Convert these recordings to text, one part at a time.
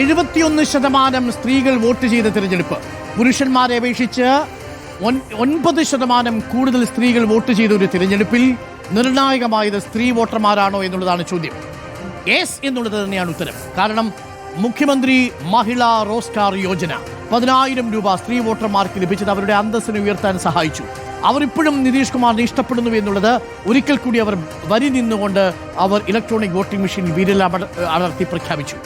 എഴുപത്തിയൊന്ന് ശതമാനം സ്ത്രീകൾ വോട്ട് ചെയ്ത തിരഞ്ഞെടുപ്പ്. പുരുഷന്മാരെ അപേക്ഷിച്ച് ഒൻ- ഒൻപത് ശതമാനം കൂടുതൽ സ്ത്രീകൾ വോട്ട് ചെയ്ത ഒരു തിരഞ്ഞെടുപ്പിൽ നിർണായകമായത് സ്ത്രീ വോട്ടർമാരാണോ എന്നുള്ളതാണ് ചോദ്യം. എസ് എന്നുള്ളത് തന്നെയാണ് ഉത്തരം. കാരണം മുഖ്യമന്ത്രി മഹിളാ റോസ്റ്റാർ യോജന പതിനായിരം രൂപ സ്ത്രീ വോട്ടർമാർക്ക് ലഭിച്ചത് അവരുടെ അന്തസ്സിനെ ഉയർത്താൻ സഹായിച്ചു. അവർ ഇപ്പോഴും നിതീഷ് കുമാറിനെ ഇഷ്ടപ്പെടുന്നു എന്നുള്ളത് ഒരിക്കൽ കൂടി അവർ വരി നിന്നുകൊണ്ട് അവർ ഇലക്ട്രോണിക് വോട്ടിംഗ് മെഷീൻ വിരൽ അടർത്തി പ്രഖ്യാപിച്ചു.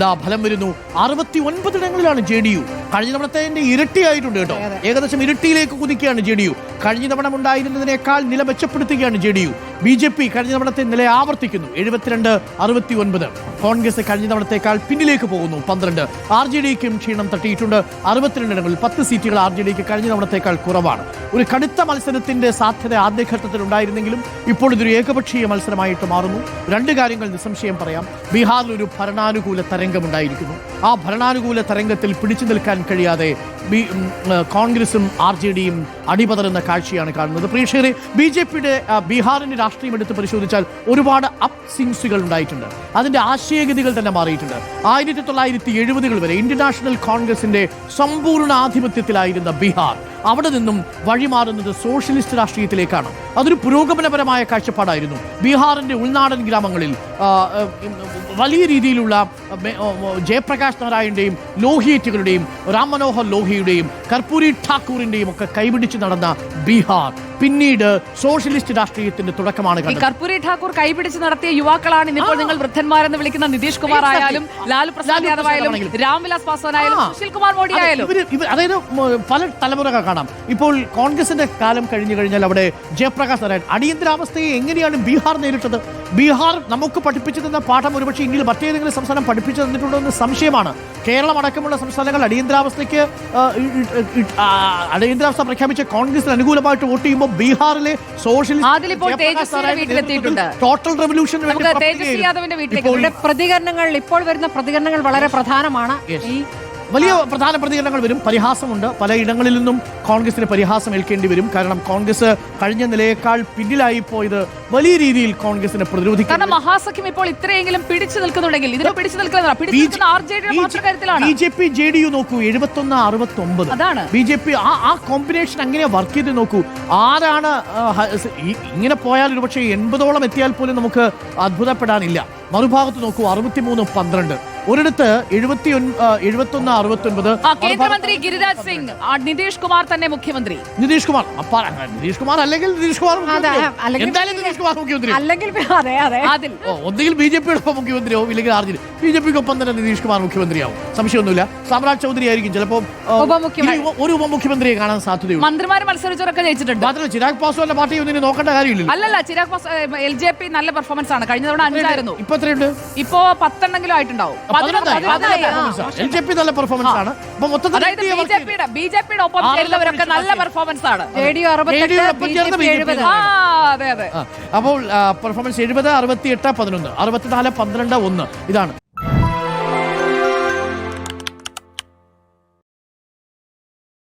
ദാ ഫലം വരുന്നു. അറുപത്തി ഒൻപതിടങ്ങളിലാണ് ജെ ഡി യു. കഴിഞ്ഞ തവണത്തെ ഇരട്ടിയായിട്ടുണ്ട് കേട്ടോ. ഏകദേശം ഇരട്ടിയിലേക്ക് കുതിക്കുകയാണ് ജെ ഡി യു. കഴിഞ്ഞ തവണ ഉണ്ടായിരുന്നതിനേക്കാൾ നില മെച്ചപ്പെടുത്തുകയാണ് J D U. B J P കഴിഞ്ഞ തവണത്തെ നില ആവർത്തിക്കുന്നു. എഴുപത്തിരണ്ട് അറുപത്തി ഒൻപത് കോൺഗ്രസ് കഴിഞ്ഞ തവണത്തേക്കാൾ പിന്നിലേക്ക് പോകുന്നു. പന്ത്രണ്ട്. ആർ ജെ ഡിക്കും ക്ഷീണം തട്ടിയിട്ടുണ്ട്. അറുപത്തിരണ്ടിടങ്ങളിൽ പത്ത് സീറ്റുകൾ ആർ ജെ ഡിക്ക് കഴിഞ്ഞ തവണത്തേക്കാൾ കുറവാണ്. ഒരു കടുത്ത മത്സരത്തിന്റെ സാധ്യത ആദ്യഘട്ടത്തിൽ ഉണ്ടായിരുന്നെങ്കിലും ഇപ്പോൾ ഇതൊരു ഏകപക്ഷീയ മത്സരമായിട്ട് മാറുന്നു. രണ്ട് കാര്യങ്ങൾ നിസ്സംശയം പറയാം. ബീഹാറിൽ ഒരു ഭരണാനുകൂല തരംഗമുണ്ടായിരിക്കുന്നു. ആ ഭരണാനുകൂല തരംഗത്തിൽ പിടിച്ചു നിൽക്കാൻ കഴിയാതെ കോൺഗ്രസും ആർ ജെ ഡിയും അടിപതറുന്ന കാഴ്ചയാണ് കാണുന്നത്. പ്രേക്ഷകരെ ബി ജെ പിയുടെ ബീഹാറിന്റെ രാഷ്ട്രീയം എടുത്ത് പരിശോധിച്ചാൽ ഒരുപാട് അപ് സിങ്സുകൾ ഉണ്ടായിട്ടുണ്ട്. അതിന്റെ ആശയഗതികൾ തന്നെ മാറിയിട്ടുണ്ട്. ആയിരത്തി തൊള്ളായിരത്തി എഴുപതുകൾ വരെ ഇന്ത്യൻ നാഷണൽ കോൺഗ്രസിന്റെ സമ്പൂർണ ആധിപത്യത്തിലായിരുന്ന ബീഹാർ. അവിടെ നിന്നും വഴിമാറുന്നത് സോഷ്യലിസ്റ്റ് രാഷ്ട്രീയത്തിലേക്കാണ്. അതൊരു പുരോഗമനപരമായ കാഴ്ചപ്പാടായിരുന്നു. ബീഹാറിന്റെ ഉൾനാടൻ ഗ്രാമങ്ങളിൽ വലിയ രീതിയിലുള്ള ജയപ്രകാശ് നാരായണന്റെയും ലോഹിയറ്റുകളുടെയും റാം മനോഹർ ലോഹിയുടെയും കർപ്പൂരി ഠാക്കൂറിന്റെയും ഒക്കെ കൈപിടിച്ച് നടന്ന ബീഹാർ പിന്നീട് സോഷ്യലിസ്റ്റ് രാഷ്ട്രീയത്തിന്റെ തുടക്കമാണ് കർപ്പൂരി ഠാക്കൂർ കൈപിടിച്ച് നടത്തിയ യുവാക്കളാണ് ഇന്നിപ്പോൾ നിങ്ങൾ വൃദ്ധന്മാരെന്ന് വിളിക്കുന്ന നിതീഷ് കുമാർ ആയാലും ലാലു പ്രസാദ് യാദവ് ആയാലും രാംവിലാസ് പാസ്വാൻ ആയാലും. സുശീൽ കുമാർ മോഡി ആയാലും. അതായത് പല തലമുറകൾ കാണാം. ഇപ്പോൾ കോൺഗ്രസിന്റെ കാലം കഴിഞ്ഞു കഴിഞ്ഞാൽ അവിടെ ജയപ്രകാശ് നാരായൺ. അടിയന്തരാവസ്ഥയെ എങ്ങനെയാണ് ബീഹാർ നേരിട്ടത്? ബീഹാർ നമുക്ക് പഠിപ്പിച്ചു തന്ന പാഠം ഒരുപക്ഷെ ഇന്ത്യയിൽ മറ്റേതെങ്കിലും സംസ്ഥാനം പഠിപ്പിച്ചു തന്നിട്ടുണ്ടോ എന്ന് സംശയമാണ്. കേരളം അടക്കമുള്ള സംസ്ഥാനങ്ങൾ അടിയന്തരാവസ്ഥയ്ക്ക് അടിയന്തരാവസ്ഥ പ്രഖ്യാപിച്ച കോൺഗ്രസിന് അനുകൂലമായിട്ട് വോട്ട് ചെയ്യുമ്പോൾ ബീഹാറിലെ വീട്ടിലെത്തിയിട്ടുണ്ട്. ടോട്ടൽ റെവല്യൂഷൻ പ്രതികരണങ്ങൾ ഇപ്പോൾ വരുന്ന പ്രതികരണങ്ങൾ വളരെ പ്രധാനമാണ്. ഈ വലിയ പ്രധാന പ്രതികരണങ്ങൾ വരും. പരിഹാസമുണ്ട്. പലയിടങ്ങളിൽ നിന്നും കോൺഗ്രസിന് പരിഹാസം ഏൽക്കേണ്ടി വരും. കാരണം കോൺഗ്രസ് കഴിഞ്ഞ നിലയേക്കാൾ പിന്നിലായി പോയത് വലിയ രീതിയിൽ കോൺഗ്രസിനെ പ്രതിരോധിക്കും കാരണം മഹാസഖ്യം ഇപ്പോൾ ഇത്രയെങ്കിലും പിടിച്ചു നിൽക്കുന്നുണ്ടെങ്കിൽ ഇതിന് പിടിച്ചു നിൽക്കുന്ന B J P J D U നോക്കൂ. എഴുപത്തൊന്ന് അറുപത്തി ഒമ്പത് അതാണ്. ബി ജെ പി ആ കോമ്പിനേഷൻ അങ്ങനെ വർക്ക് ചെയ്ത് നോക്കൂ. ആരാണ് ഇങ്ങനെ പോയാൽ ഒരുപക്ഷെ എൺപതോളം എത്തിയാൽ പോലും നമുക്ക് അത്ഭുതപ്പെടാനില്ല. മറുഭാഗത്ത് നോക്കൂ അറുപത്തിമൂന്ന് പന്ത്രണ്ട്. ഒരിടത്ത് എഴുപത്തി എഴുപത്തി ഒന്ന് അറുപത്തി കേന്ദ്രമന്ത്രി ഗിരിരാജ് സിംഗ് നിതീഷ് കുമാർ തന്നെ മുഖ്യമന്ത്രി. നിതീഷ് കുമാർ. നിതീഷ് കുമാർ അല്ലെങ്കിൽ നിതീഷ് കുമാർ എന്തായാലും നിതീഷ് കുമാർ മുഖ്യമന്ത്രി അല്ലെങ്കിൽ ഒന്നുകിൽ ബി ജെ പിയുടെ മുഖ്യമന്ത്രിയാവും ഇല്ലെങ്കിൽ ആർ ജെ ബി ജെ പിക്ക് ഒപ്പം തന്നെ നിതീഷ് കുമാർ മുഖ്യമന്ത്രിയാവും. സംശയമൊന്നുമില്ല. സാമ്രാജ് ചൗധരി ആയിരിക്കും. ചിലപ്പോൾ ഒരു ഉപമുഖ്യമന്ത്രിയെ കാണാൻ സാധ്യതയുണ്ട്. മന്ത്രിമാർ മത്സരിച്ചവരൊക്കെ ജയിച്ചിട്ടുണ്ട്. മാത്രമല്ല ചിരാഗ് പാസ്വാന്റെ പാർട്ടി ഒന്നിനെ നോക്കേണ്ട കാര്യമില്ല അല്ലല്ല Chirag Paswan L J P നല്ല പെർഫോമൻസ് ആണ്. കഴിഞ്ഞ തവണ അഞ്ചായിരുന്നു. ഇപ്പൊ എത്രയുണ്ട് ഇപ്പോ പത്തെണ്ണെങ്കിലും ആയിട്ടുണ്ടാവും. എൽ ജെ പി നല്ല പെർഫോമൻസ് ആണ്. അപ്പൊ മൊത്തത്തിൽ ബി ജെ പിയുടെ ഒപ്പം ചേരുന്നവരൊക്കെ നല്ല പെർഫോമൻസ് ആണ്. അപ്പോൾ പെർഫോമൻസ് എഴുപത് അറുപത്തി എട്ട് പതിനൊന്ന്. അറുപത്തിനാല് പന്ത്രണ്ട് ഒന്ന്. ഇതാണ്.